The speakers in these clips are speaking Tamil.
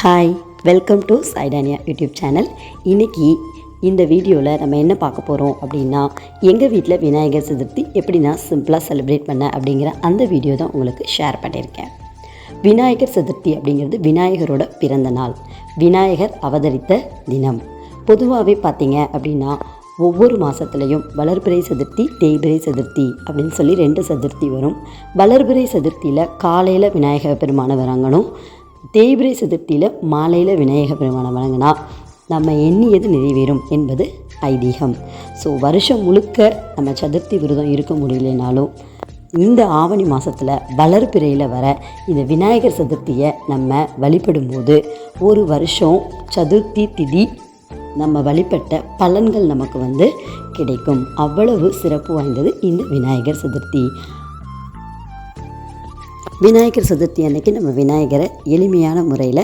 ஹாய் வெல்கம் டு சைடானியா யூடியூப் சேனல் இன்றைக்கி இந்த வீடியோவில் நம்ம என்ன பார்க்க போகிறோம் அப்படின்னா எங்கள் வீட்டில் விநாயகர் சதுர்த்தி எப்படி நான் சிம்பிளாக செலிப்ரேட் பண்ணேன் அப்படிங்கிற அந்த வீடியோ தான் உங்களுக்கு ஷேர் பண்ணியிருக்கேன். விநாயகர் சதுர்த்தி அப்படிங்கிறது விநாயகரோட பிறந்த நாள். விநாயகர் அவதரித்த தினம். பொதுவாகவே பார்த்தீங்க அப்படின்னா ஒவ்வொரு மாதத்துலேயும் வளர்பிறை சதுர்த்தி தேய்பிறை சதுர்த்தி அப்படின்னு சொல்லி ரெண்டு சதுர்த்தி வரும். வளர்பிறை சதுர்த்தியில் காலையில் விநாயகர் பெருமானை வணங்கணும் தேய்பிரை சதுர்த்தியில் மாலையில் விநாயகர் பெருமானை வணங்கினா நம்ம எண்ணியது நிறைவேறும் என்பது ஐதீகம். ஸோ வருஷம் முழுக்க நம்ம சதுர்த்தி விரதம் இருக்க முடியலனாலும் இந்த ஆவணி மாதத்தில் வளர்பிறையில் வர இந்த விநாயகர் சதுர்த்தியை நம்ம வழிபடும்போது ஒரு வருஷம் சதுர்த்தி திதி நம்ம வழிபட்ட பலன்கள் நமக்கு வந்து கிடைக்கும். அவ்வளவு சிறப்பு வாய்ந்தது இந்த விநாயகர் சதுர்த்தி. விநாயகர் சதுர்த்தி அன்னைக்கு நம்ம விநாயகரை எளிமையான முறையில்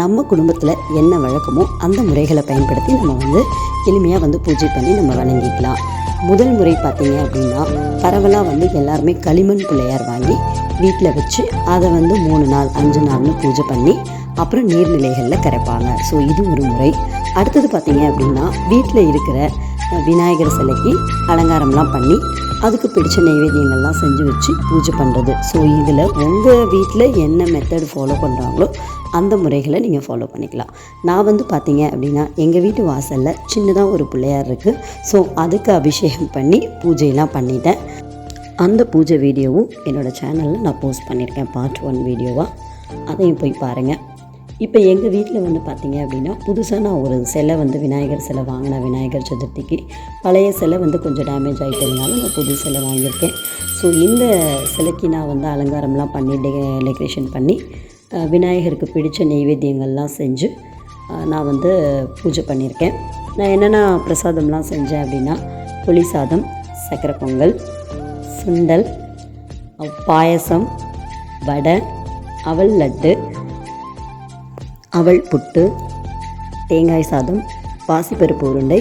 நம்ம குடும்பத்தில் என்ன வழக்கமோ அந்த முறைகளை பயன்படுத்தி நம்ம வந்து எளிமையாக வந்து பூஜை பண்ணி நம்ம வணங்கிக்கலாம். முதல் முறை பார்த்தீங்க அப்படின்னா பரவலாக வந்து எல்லாருமே களிமண் பிள்ளையார் வாங்கி வீட்டில் வச்சு அதை வந்து மூணு நாள் அஞ்சு நாள்னு பூஜை பண்ணி அப்புறம் நீர்நிலைகளில் கரைப்பாங்க. ஸோ இது ஒரு முறை. அடுத்தது பார்த்தீங்க அப்படின்னா வீட்டில் இருக்கிற விநாயகர் சிலைக்கு அலங்காரம்லாம் பண்ணி அதுக்கு பிடிச்ச நைவேத்தியங்கள்லாம் செஞ்சு வச்சு பூஜை பண்ணுறது ஸோ இதில் உங்கள் வீட்டில் என்ன மெத்தட் ஃபாலோ பண்ணுறாங்களோ அந்த முறைகளை நீங்கள் ஃபாலோ பண்ணிக்கலாம். நான் வந்து பார்த்தீங்க அப்படின்னா எங்கள் வீட்டு வாசலில் சின்னதாக ஒரு பிள்ளையார் இருக்குது ஸோ அதுக்கு அபிஷேகம் பண்ணி பூஜையெல்லாம் பண்ணிட்டேன். அந்த பூஜை வீடியோவும் என்னோடய சேனலில் நான் போஸ்ட் பண்ணியிருக்கேன். பார்ட் ஒன் வீடியோவாக அதையும் போய் பாருங்கள் இப்போ எங்கள் வீட்டில் வந்து பார்த்தீங்க அப்படின்னா புதுசாக நான் ஒரு சிலை வந்து விநாயகர் சிலை வாங்கினேன் விநாயகர் சதுர்த்திக்கு பழைய சிலை வந்து கொஞ்சம் டேமேஜ் ஆகிட்டதுனால நான் புது சிலை வாங்கியிருக்கேன். ஸோ இந்த சிலைக்கு நான் வந்து அலங்காரம்லாம் பண்ணி டெ டெக்கரேஷன் பண்ணி விநாயகருக்கு பிடித்த நெய்வேத்தியங்கள்லாம் செஞ்சு நான் வந்து பூஜை பண்ணியிருக்கேன். நான் என்னென்ன பிரசாதம்லாம் செஞ்சேன் அப்படின்னா புளி சாதம் சக்கரை பொங்கல் சுண்டல் பாயசம் வடை அவல் லட்டு அவல் புட்டு தேங்காய் சாதம் பாசிப்பருப்பு உருண்டை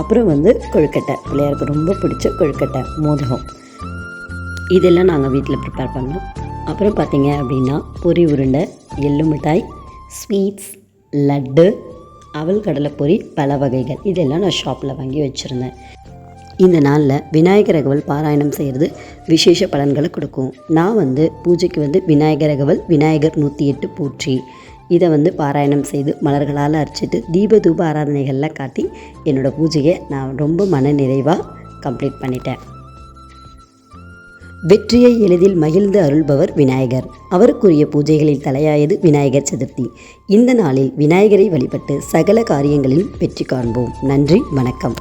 அப்புறம் வந்து கொழுக்கட்டை. பிள்ளையாருக்கு ரொம்ப பிடிச்ச கொழுக்கட்டை மோதகம் இதெல்லாம் நாங்கள் வீட்டில் ப்ரிப்பேர் பண்ணோம். அப்புறம் பார்த்தீங்க அப்படின்னா பொரி உருண்டை எள்ளு மிட்டாய் ஸ்வீட்ஸ் லட்டு அவல் கடலை பொரி பல வகைகள். இதெல்லாம் நான் ஷாப்பில் வாங்கி வச்சுருந்தேன். இந்த நாளில் விநாயகர் அகவல் பாராயணம் செய்கிறது விசேஷ பலன்களை கொடுக்கும். நான் வந்து பூஜைக்கு வந்து விநாயகர் அகவல் விநாயகர் நூற்றி எட்டு பூற்றி இதை வந்து பாராயணம் செய்து மலர்களால் அர்ச்சித்து தீப தூப ஆராதனைகளில் காட்டி என்னோடய பூஜையை நான் ரொம்ப மன நிறைவாக கம்ப்ளீட் பண்ணிட்டேன். வெற்றியை எளிதில் மகிழ்ந்து அருள்பவர் விநாயகர். அவருக்குரிய பூஜைகளில் தலையாயது விநாயகர் சதுர்த்தி. இந்த நாளில் விநாயகரை வழிபட்டு சகல காரியங்களில் வெற்றி காண்போம். நன்றி வணக்கம்.